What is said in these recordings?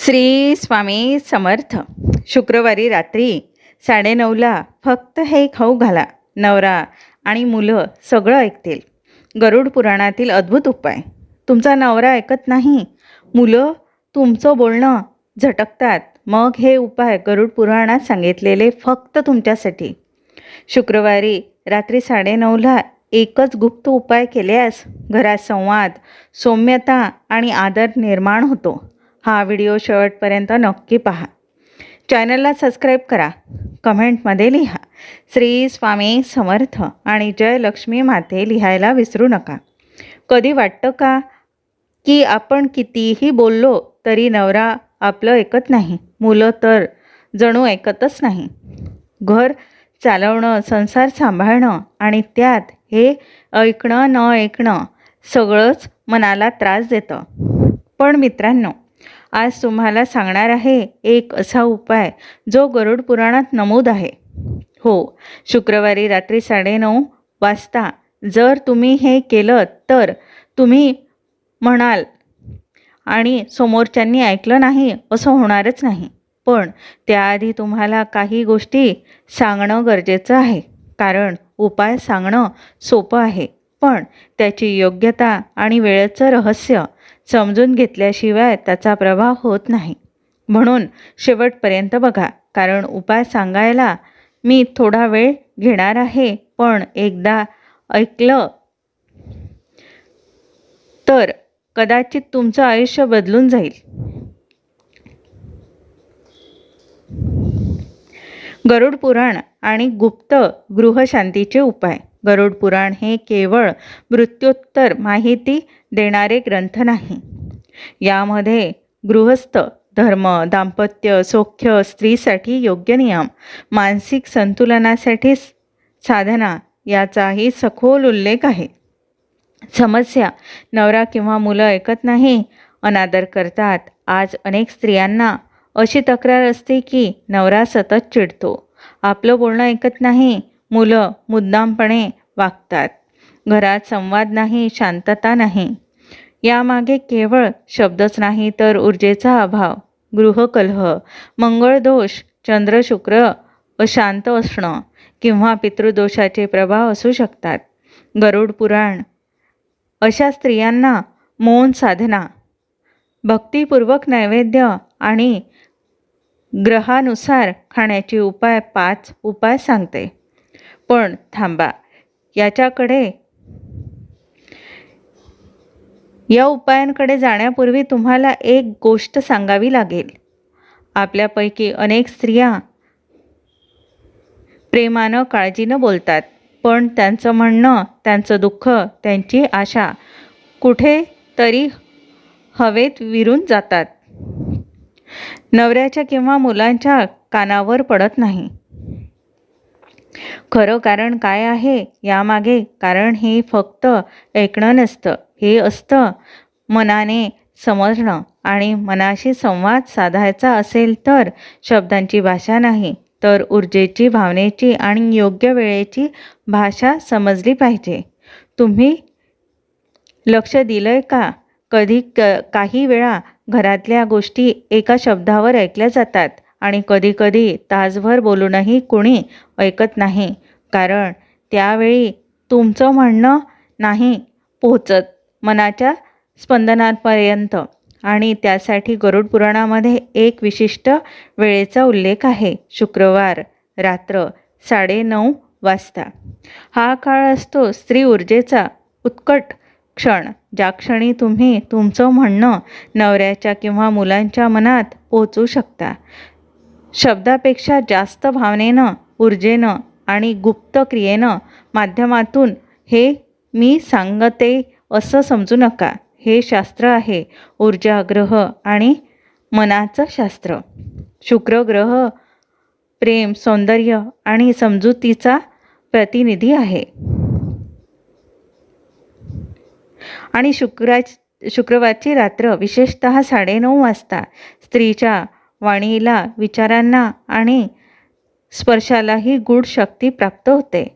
श्री स्वामी समर्थ. शुक्रवारी रात्री साडेनऊला फक्त हे खाऊ घाला नवरा आणि मुलं सगळं ऐकतील. गरुड पुराणातील अद्भुत उपाय. तुमचा नवरा ऐकत नाही. मुलं तुमचं बोलणं झटकतात. मग हे उपाय गरुड पुराणात सांगितलेले फक्त तुमच्यासाठी. शुक्रवारी रात्री साडेनऊला एकच गुप्त उपाय केल्यास घरात संवाद सौम्यता आणि आदर निर्माण होतो. हा व्हिडिओ शेवटपर्यंत नक्की पहा. चॅनलला सबस्क्राईब करा. कमेंटमध्ये लिहा. श्री स्वामी समर्थ आणि जय लक्ष्मी माते लिहायला विसरू नका. कधी वाटतं का? की आपण कितीही बोललो तरी नवरा आपलं ऐकत नाही. मुलं तर जणू ऐकतच नाही. घर चालवणं संसार सांभाळणं आणि त्यात हे ऐकणं न ऐकणं सगळंच मनाला त्रास देतं. पण मित्रांनो आज तुम्हाला सांगणार आहे एक असा उपाय जो गरुड पुराणात नमूद आहे. हो शुक्रवारी रात्री साडेनऊ वाजता जर तुम्ही हे केलं तर तुम्ही म्हणाल आणि समोरच्यांनी ऐकलं नाही असं होणारच नाही. पण त्याआधी तुम्हाला काही गोष्टी सांगणं गरजेचं आहे. कारण उपाय सांगणं सोपं आहे. पण त्याची योग्यता आणि वेळेचं रहस्य समजून घेतल्याशिवाय त्याचा प्रभाव होत नाही. म्हणून शेवटपर्यंत बघा कारण उपाय सांगायला मी थोडा वेळ घेणार आहे पण एकदा ऐकलं तर कदाचित तुमचं आयुष्य बदलून जाईल. गरुड पुराण आणि गुप्त गृहशांतीचे उपाय. गरुड पुराण हे केवळ मृत्योत्तर माहिती देणारे ग्रंथ नाही. यामध्ये गृहस्थ धर्म दाम्पत्य सौख्य स्त्रीसाठी योग्य नियम मानसिक संतुलनासाठी साधना याचाही सखोल उल्लेख आहे. समस्या नवरा किंवा मुलं ऐकत नाही अनादर करतात आज अनेक स्त्रियांना अशी तक्रार असते की नवरा सतत चिडतो. आपलं बोलणं ऐकत नाही मुलं मुद्दामपणे वागतात. घरात संवाद नाही शांतता नाही. यामागे केवळ शब्दच नाही तर ऊर्जेचा अभाव गृहकलह मंगळदोष चंद्र शुक्र अशांत असणं किंवा पितृदोषाचे प्रभाव असू शकतात. गरुड पुराण. अशा स्त्रियांना मौन साधना भक्तीपूर्वक नैवेद्य आणि ग्रहानुसार खाण्याचे उपाय पाच उपाय सांगते. पण थांबा. याच्याकडे या उपायांकडे जाण्यापूर्वी तुम्हाला एक गोष्ट सांगावी लागेल. आपल्यापैकी अनेक स्त्रिया प्रेमानं काळजीनं बोलतात पण त्यांचं म्हणणं त्यांचं दुःख त्यांची आशा कुठे तरी हवेत विरून जातात. नवऱ्याच्या किंवा मुलांच्या कानावर पडत नाही. खरं कारण काय आहे? यामागे कारण हे फक्त ऐकणं नसतं हे असतं. मनाने समजणं आणि मनाशी संवाद साधायचा असेल तर शब्दांची भाषा नाही तर ऊर्जेची भावनेची आणि योग्य वेळेची भाषा समजली पाहिजे. तुम्ही लक्ष दिलंय का? कधी क काही वेळा घरातल्या गोष्टी एका शब्दावर ऐकल्या जातात. आणि कधीकधी तासभर बोलूनही कुणी ऐकत नाही. कारण त्यावेळी तुमचं म्हणणं नाही पोहोचत मनाच्या स्पंदनांपर्यंत. आणि त्यासाठी गरुड पुराणामध्ये एक विशिष्ट वेळेचा उल्लेख आहे. शुक्रवार रात्र साडेनऊ वाजता. हा काळ असतो स्त्री ऊर्जेचा उत्कट क्षण. ज्या क्षणी तुम्ही तुमचं म्हणणं नवऱ्याच्या किंवा मुलांच्या मनात पोचू शकता. शब्दापेक्षा जास्त भावनेनं ऊर्जेनं आणि गुप्त क्रियेनं माध्यमातून हे मी सांगते असं समजू नका. हे शास्त्र आहे ऊर्जा ग्रह आणि मनाचं शास्त्र. शुक्र ग्रह प्रेम सौंदर्य आणि समजुतीचा प्रतिनिधी आहे. आणि शुक्रा शुक्रवारची रात्र विशेषत साडेनऊ वाजता. स्त्रीच्या वाणीला विचारांना आणि स्पर्शालाही गूढ शक्ती प्राप्त होते.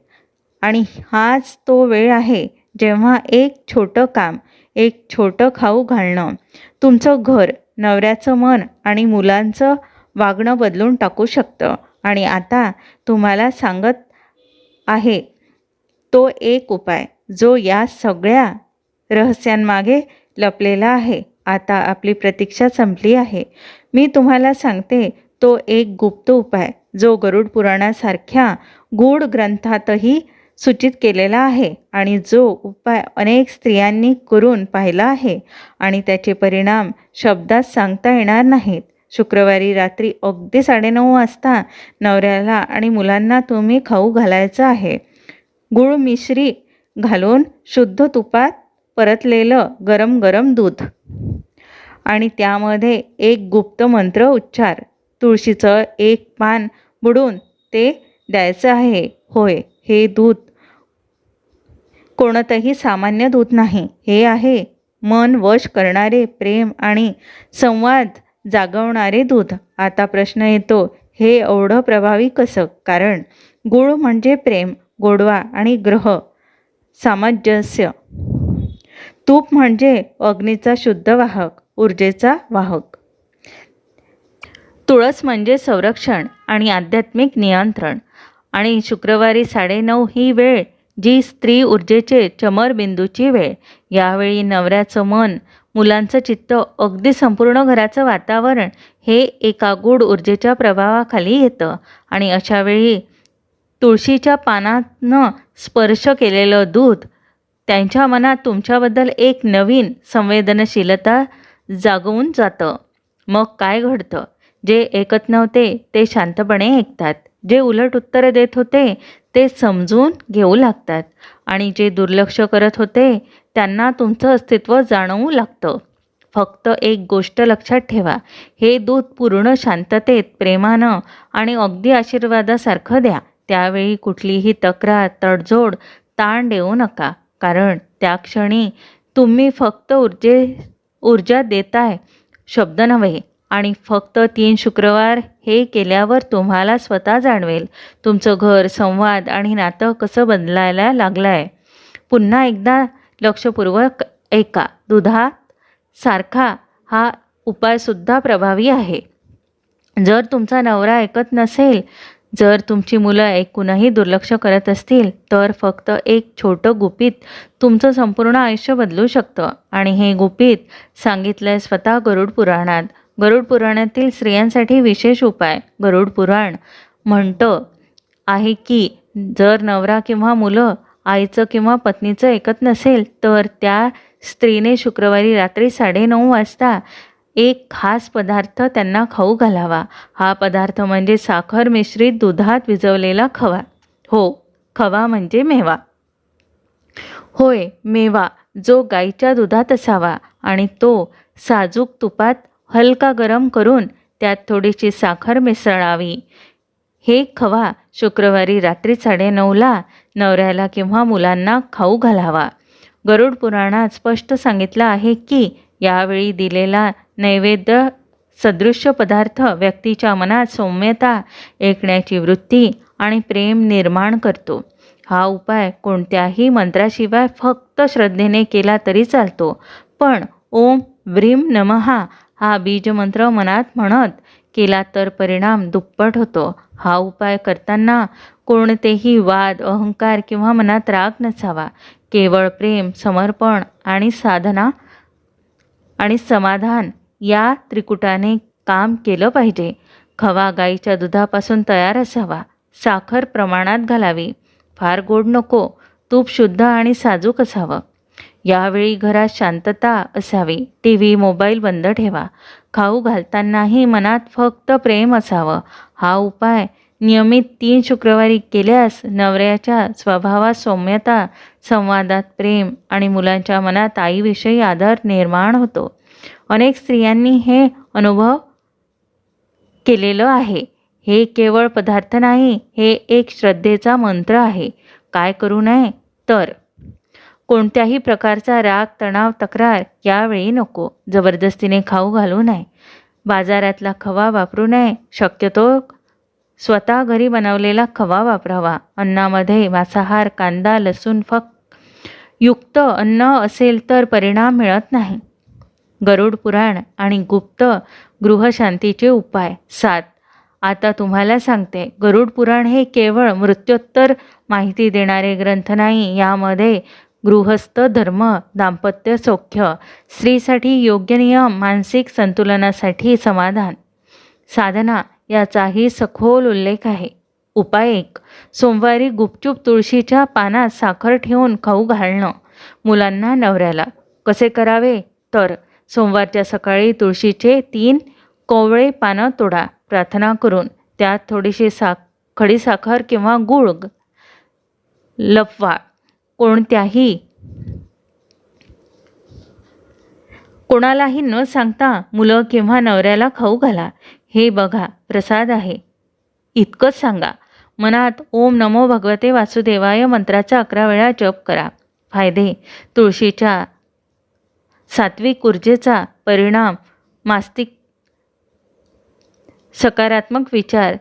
आणि हाच तो वेळ आहे जेव्हा एक छोटं काम एक छोटं खाऊ घालणं तुमचं घर नवऱ्याचं मन आणि मुलांचं वागणं बदलून टाकू शकतं. आणि आता तुम्हाला सांगत आहे तो एक उपाय जो या सगळ्या रहस्यांमागे लपलेला आहे. आता आपली प्रतीक्षा संपली आहे. मी तुम्हाला सांगते तो एक गुप्त उपाय जो गरुड पुराणासारख्या गूढ ग्रंथातही सूचित केलेला आहे आणि जो उपाय अनेक स्त्रियांनी करून पाहिला आहे आणि त्याचे परिणाम शब्दात सांगता येणार नाहीत. शुक्रवारी रात्री अगदी साडेनऊ वाजता नवऱ्याला आणि मुलांना तुम्ही खाऊ घालायचं आहे. गुळ मिश्री घालून शुद्ध तुपात परतलेलं गरम गरम दूध. आणि त्यामध्ये एक गुप्त मंत्र उच्चार. तुळशीचं एक पान बुडून ते द्यायचं आहे. होय हे दूध कोणतंही सामान्य दूध नाही. हे आहे मन वश करणारे प्रेम आणि संवाद जागवणारे दूध आता प्रश्न येतो हे एवढं प्रभावी कसं? कारण गुळ म्हणजे प्रेम गोडवा आणि ग्रह सामंजस्य. तूप म्हणजे अग्नीचा शुद्ध वाहक. ऊर्जेचा वाहक. तुळस म्हणजे संरक्षण आणि आध्यात्मिक नियंत्रण. आणि शुक्रवारी साडेनऊ ही वेळ जी स्त्री ऊर्जेचे चमरबिंदूची वेळ. यावेळी नवऱ्याचं मन मुलांचं चित्त अगदी संपूर्ण घराचं वातावरण हे एका गूढ ऊर्जेच्या प्रभावाखाली येतं. आणि अशावेळी तुळशीच्या पानातनं स्पर्श केलेलं दूध त्यांच्या मनात तुमच्याबद्दल एक नवीन संवेदनशीलता जागवून जातं. मग काय घडतं? जे ऐकत नव्हते ते शांतपणे ऐकतात. जे उलट उत्तरं देत होते ते समजून घेऊ लागतात. आणि जे दुर्लक्ष करत होते त्यांना तुमचं अस्तित्व जाणवू लागतं. फक्त एक गोष्ट लक्षात ठेवा. हे दूध पूर्ण शांततेत प्रेमानं आणि अगदी आशीर्वादासारखं द्या. त्यावेळी कुठलीही तक्रार तडजोड ताण देऊ नका. कारण त्या क्षणी तुम्ही फक्त ऊर्जे ऊर्जा देताय. शब्द नव्हे. आणि फक्त तीन शुक्रवार हे केल्यावर तुम्हाला स्वतः जाणवेल. तुमचं घर संवाद आणि नातं कसं बदलायला लागलं आहे पुन्हा एकदा लक्षपूर्वक ऐका. दुधात सारखा हा उपायसुद्धा प्रभावी आहे. जर तुमचा नवरा ऐकत नसेल जर तुमची मुलं ऐकूनही दुर्लक्ष करत असतील तर फक्त एक छोटं गुपित तुमचं संपूर्ण आयुष्य बदलू शकतं. आणि हे गुपित सांगितलं आहे स्वतः गरुड पुराणात. गरुड पुराणातील स्त्रियांसाठी विशेष उपाय. गरुड पुराण म्हणतं आहे की जर नवरा किंवा मुलं आईचं किंवा पत्नीचं ऐकत नसेल तर त्या स्त्रीने शुक्रवारी रात्री साडेनऊ वाजता एक खास पदार्थ त्यांना खाऊ घालावा. हा पदार्थ म्हणजे साखर मिश्रित दुधात विजवलेला खवा. हो खवा म्हणजे मेवा. होय मेवा जो गाईच्या दुधात असावा आणि तो साजूक तुपात हलका गरम करून त्यात थोडीशी साखर मिसळावी. हे खवा शुक्रवारी रात्री साडेनऊला नवऱ्याला किंवा मुलांना खाऊ घालावा. गरुड पुराणात स्पष्ट सांगितलं आहे की यावेळी दिलेला नैवेद्य सदृश्य पदार्थ व्यक्तीच्या मनात सौम्यता ऐकण्याची वृत्ती आणि प्रेम निर्माण करतो. हा उपाय कोणत्याही मंत्राशिवाय फक्त श्रद्धेने केला तरी चालतो. पण ओम व्रीम नमहा हा बीजमंत्र मनात म्हणत केला तर परिणाम दुप्पट होतो. हा उपाय करताना कोणतेही वाद अहंकार किंवा मनात राग नसावा. केवळ प्रेम समर्पण आणि साधना आणि समाधान या त्रिकुटाने काम केलं पाहिजे. खवा गाईच्या दुधापासून तयार असावा. साखर प्रमाणात घालावी. फार गोड नको. तूप शुद्ध आणि साजूक असावं. यावेळी घरात शांतता असावी. टी व्ही मोबाईल बंद ठेवा. खाऊ घालतानाही मनात फक्त प्रेम असावं. हा उपाय नियमित तीन शुक्रवारी केल्यास नवऱ्याच्या स्वभावात सौम्यता संवादात प्रेम आणि मुलांच्या मनात आईविषयी आदर निर्माण होतो. अनेक स्त्रियांनी हे अनुभव केलेलं आहे. हे केवळ पदार्थ नाही हे एक श्रद्धेचा मंत्र आहे. काय करू नये? तर कोणत्याही प्रकारचा राग तणाव तक्रार यावेळी नको. जबरदस्तीने खाऊ घालू नये. बाजारातला खवा वापरू नये. शक्यतो स्वतः घरी बनवलेला खवा वापरावा. अन्नामध्ये मांसाहार कांदा लसूण फक्त युक्त अन्न असेल तर परिणाम मिळत नाही. गरुड पुराण आणि गुप्त गृहशांतीचे उपाय. सात. आता तुम्हाला सांगते गरुड पुराण हे केवळ मृत्योत्तर माहिती देणारे ग्रंथ नाही यामध्ये गृहस्थ धर्म दाम्पत्य सौख्य स्त्रीसाठी योग्य नियम मानसिक संतुलनासाठी समाधान. साधना याचाही सखोल उल्लेख आहे. उपाय एक सोमवारी गुपचूप तुळशीच्या पानात साखर ठेवून खाऊ घालणं. मुलांना नवऱ्याला कसे करावे? तर सोमवारच्या सकाळी तुळशीचे तीन कोवळे पानं तोडा. प्रार्थना करून त्यात थोडीशी सा खडीसाखर किंवा गूळ लपवा. कोणत्याही कोणालाही न सांगता मुलं किंवा नवऱ्याला खाऊ घाला. हे बघा प्रसाद आहे. इतकंच सांगा. मनात ओम नमो भगवते वासुदेवाय मंत्राचा अकरा वेळा जप करा. फायदे तुळशीच्या सात्विक ऊर्जेचा परिणाम मास्तिक सकारात्मक विचार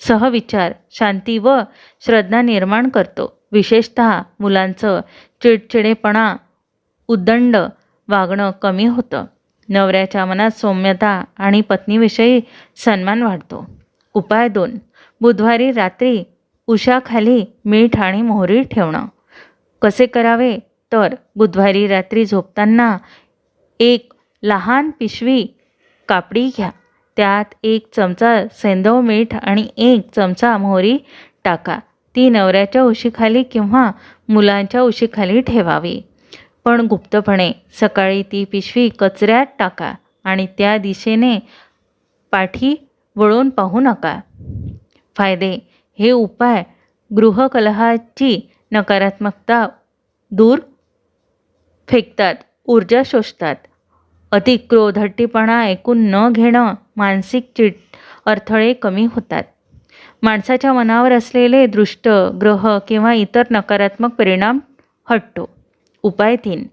सहविचार शांती व श्रद्धा निर्माण करतो. विशेषत मुलांचं चिडचिडेपणा उद्दंड वागणं कमी होतं. नवऱ्याच्या मनात सौम्यता आणि पत्नीविषयी सन्मान वाढतो. उपाय दोन. बुधवारी रात्री उशाखाली मीठ आणि मोहरी ठेवणं. कसे करावे? तर बुधवारी रात्री झोपताना एक लहान पिशवी कापडी घ्या. त्यात एक चमचा सेंदव मीठ आणि एक चमचा मोहरी टाका. ती नवऱ्याच्या उशीखाली किंवा मुलांच्या उशीखाली ठेवावी. पण गुप्तपणे सकाळी ती पिशवी कचऱ्यात टाका आणि त्या दिशेने पाठी वळून पाहू नका. फायदे. हे उपाय गृहकलहाची नकारात्मकता दूर फेकतात ऊर्जा शोषतात. अतिक्रोध हट्टीपणा ऐकून न घेणं मानसिक चिट अडथळे कमी होतात. माणसाच्या मनावर असलेले दृष्ट ग्रह किंवा इतर नकारात्मक परिणाम हटतो. उपाय तीन.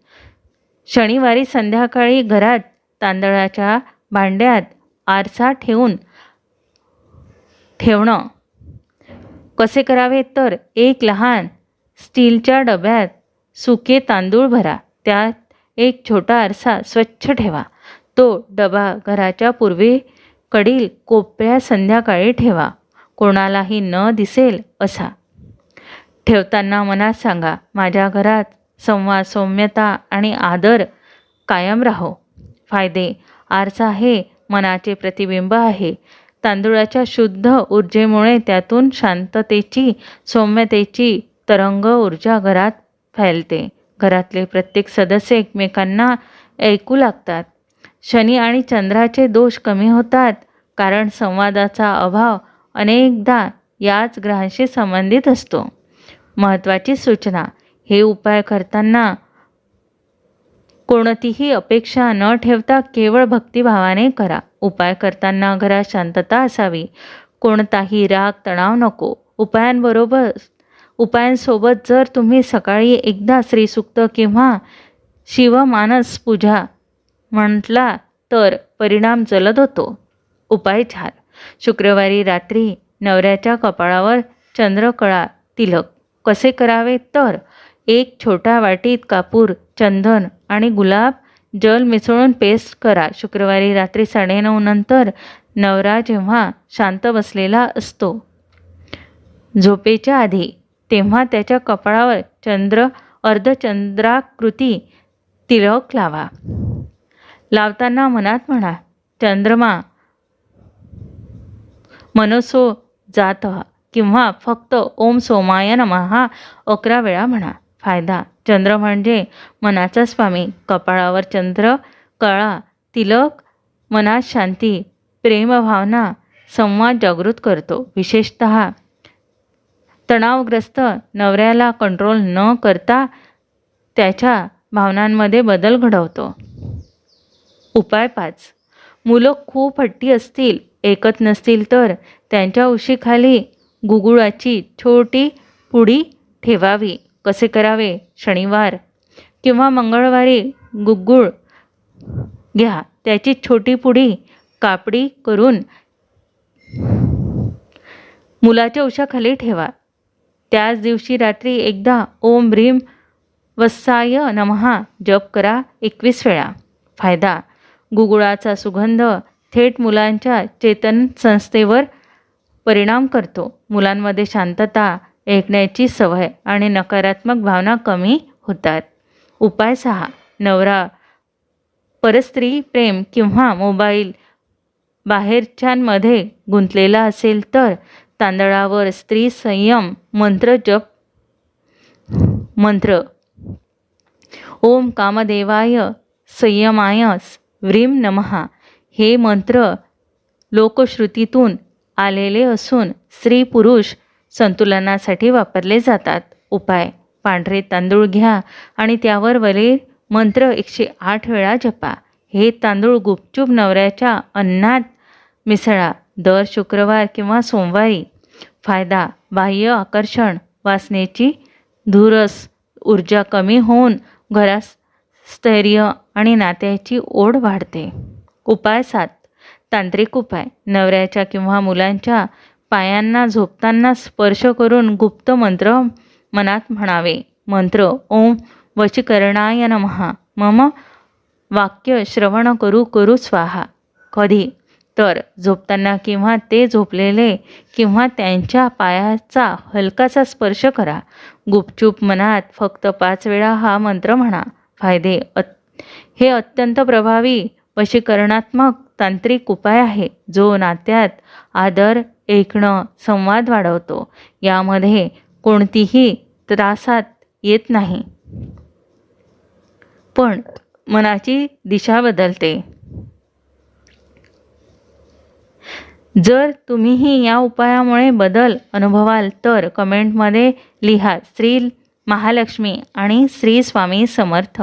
शनिवारी संध्याकाळी घरात तांदळाच्या भांड्यात आरसा ठेवून ठेवणं. कसे करावे? तर एक लहान स्टीलच्या डब्यात सुके तांदूळ भरा. त्यात एक छोटा आरसा स्वच्छ ठेवा. तो डबा घराच्या पूर्वेकडील कोपऱ्या संध्याकाळी ठेवा. कोणालाही न दिसेल असा. ठेवताना मनात सांगा माझ्या घरात संवाद सौम्यता आणि आदर कायम राहो. फायदे आरसा हे मनाचे प्रतिबिंब आहे. तांदूळाच्या शुद्ध ऊर्जेमुळे त्यातून शांततेची सौम्यतेची तरंग ऊर्जा घरात फैलते. घरातले प्रत्येक सदस्य एकमेकांना ऐकू लागतात. शनी आणि चंद्राचे दोष कमी होतात कारण संवादाचा अभाव अनेकदा याच ग्रहांशी संबंधित असतो. महत्त्वाची सूचना हे उपाय करताना कोणतीही अपेक्षा न ठेवता केवळ भक्तिभावाने करा. उपाय करताना घरात शांतता असावी. कोणताही राग तणाव नको. उपायांबरोबर उपायांसोबत जर तुम्ही सकाळी एकदा श्रीसुक्त किंवा शिवमानस पूजा म्हटला तर परिणाम जलद होतो. उपाय चार. शुक्रवारी रात्री नवऱ्याच्या कपाळावर चंद्रकळा तिलक. कसे करावे? तर एक छोट्या वाटीत कापूर चंदन आणि गुलाब जल मिसळून पेस्ट करा. शुक्रवारी रात्री साडेनऊ नंतर नवरा जेव्हा शांत बसलेला असतो. झोपेच्या आधी तेव्हा त्याच्या कपाळावर चंद्र अर्धचंद्राकृती तिलक लावा. लावताना मनात म्हणा चंद्रमा मनसो जात किंवा फक्त ओम सोमाय महा अकरा वेळा म्हणा. फायदा चंद्र म्हणजे मनाचा स्वामी. कपाळावर चंद्र कळा तिलक मनात शांती प्रेमभावना संवाद जागृत करतो. विशेषत तणावग्रस्त नवऱ्याला कंट्रोल न करता त्याच्या भावनांमध्ये बदल घडवतो. उपाय पाच. मुलं खूप हट्टी असतील ऐकत नसतील तर त्यांच्या उशीखाली गुगुळाची छोटी पुडी ठेवावी. कसे करावे? शनिवार किंवा मंगळवारी गुगुळ घ्या. त्याची छोटी पुडी कापडी करून मुलाच्या उशाखाली ठेवा. त्याच दिवशी रात्री एकदा ओम भ्रीम वत्साय नमहा जप करा एकवीस वेळा. फायदा गुगुळाचा सुगंध थेट मुलांच्या चेतन संस्थेवर परिणाम करतो. मुलांमध्ये शांतता ऐकण्याची सवय आणि नकारात्मक भावना कमी होतात. उपाय सहा नवरा परस्त्री प्रेम किंवा मोबाईल बाहेरच्यांमध्ये गुंतलेला असेल तर तांदळावर स्त्री संयम मंत्र जप मंत्र. ओम कामदेवाय संयमाय व्रीम नमहा हे मंत्र लोकश्रुतीतून आलेले असून स्त्री पुरुष संतुलनासाठी वापरले जातात. उपाय पांढरे तांदूळ घ्या आणि त्यावर वरील मंत्र एकशे आठ वेळा जपा. हे तांदूळ गुपचूप नवऱ्याच्या अन्नात मिसळा. दर शुक्रवार किंवा सोमवारी फायदा बाह्य आकर्षण वासनेची धुरस ऊर्जा कमी होऊन घरात स्थैर्य आणि नात्याची ओढ वाढते. उपाय सात. तांत्रिक उपाय. नवऱ्याच्या किंवा मुलांच्या पायांना झोपताना स्पर्श करून गुप्त मंत्र मनात म्हणावे. मंत्र ओम वशीकरणाय नमहा मम वाक्य श्रवण करू करू स्वाहा. कधी? तर झोपताना किंवा ते झोपलेले किंवा त्यांच्या पायाचा हलकासा स्पर्श करा. गुपचूप मनात फक्त पाच वेळा हा मंत्र म्हणा. फायदे अत हे अत्यंत प्रभावी वशीकरणात्मक तांत्रिक उपाय आहे जो नात्यात आदर ऐकणं संवाद वाढवतो. यामध्ये कोणतीही त्रासात येत नाही. पण मनाची दिशा बदलते. जर तुम्हीही या उपायामुळे बदल अनुभवाल तर कमेंटमध्ये लिहा श्री महालक्ष्मी आणि श्री स्वामी समर्थ.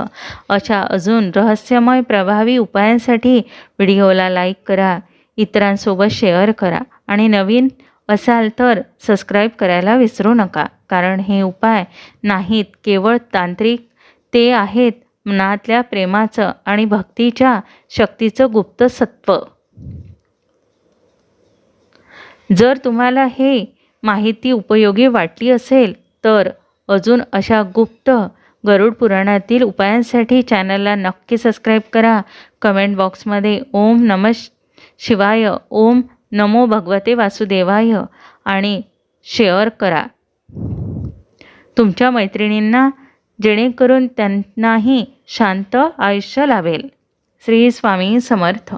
अशा अजून रहस्यमय प्रभावी उपायांसाठी व्हिडिओला लाईक करा इतरांसोबत शेअर करा आणि नवीन असाल तर सबस्क्राईब करायला विसरू नका कारण हे उपाय नाहीत केवळ तांत्रिक ते आहेत मनातल्या प्रेमाचं आणि भक्तीच्या शक्तीचं गुप्त सत्व जर तुम्हाला हे माहिती उपयोगी वाटली असेल तर अजून अशा गुप्त गरुड पुराणातील उपायांसाठी चॅनलला नक्की सबस्क्राईब करा. कमेंट बॉक्समध्ये ओम नम शिवाय ओम नमो भगवते वासुदेवाय आणि शेअर करा. तुमच्या मैत्रिणींना जेणेकरून त्यांनाही शांत आयुष्य लाभेल. श्री स्वामी समर्थ.